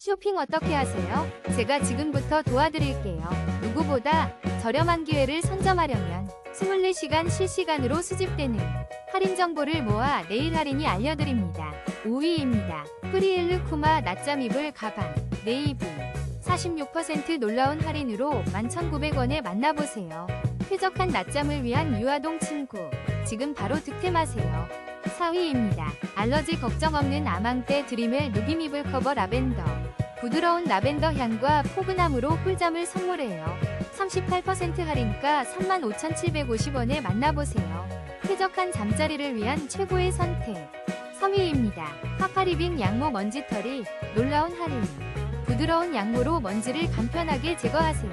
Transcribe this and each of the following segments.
쇼핑 어떻게 하세요? 제가 지금부터 도와드릴게요. 누구보다 저렴한 기회를 선점하려면 24시간 실시간으로 수집되는 할인 정보를 모아 내일 할인이 알려드립니다. 5위입니다. 프리엘르 쿠마 낮잠 이불 가방 네이브 46% 놀라운 할인으로 11,900원에 만나보세요. 쾌적한 낮잠을 위한 유아동 친구 지금 바로 득템하세요. 4위입니다. 알러지 걱정 없는 아망떼 드림의 이불 커버 라벤더 부드러운 라벤더 향과 포근함으로 꿀잠을 선물해요. 38% 할인가 35,750원에 만나보세요. 쾌적한 잠자리를 위한 최고의 선택. 3위입니다. 파파리빙 양모 먼지털이 놀라운 할인. 부드러운 양모로 먼지를 간편하게 제거하세요.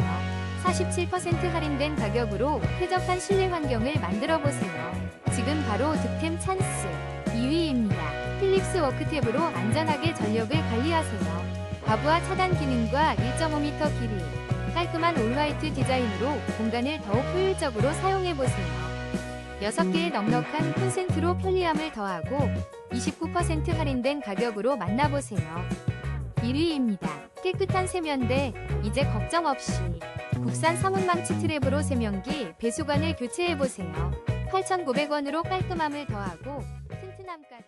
47% 할인된 가격으로 쾌적한 실내 환경을 만들어 보세요. 지금 바로 득템 찬스. 2위입니다. 필립스 워크탭으로 안전하게 전력을 관리하세요. 과부하 차단 기능과 1.5m 길이, 깔끔한 올화이트 디자인으로 공간을 더욱 효율적으로 사용해보세요. 6개의 넉넉한 콘센트로 편리함을 더하고 29% 할인된 가격으로 만나보세요. 1위입니다. 깨끗한 세면대, 이제 걱정 없이 국산 서문망치 트랩으로 세면기 배수관을 교체해보세요. 8,900원으로 깔끔함을 더하고 튼튼함까지.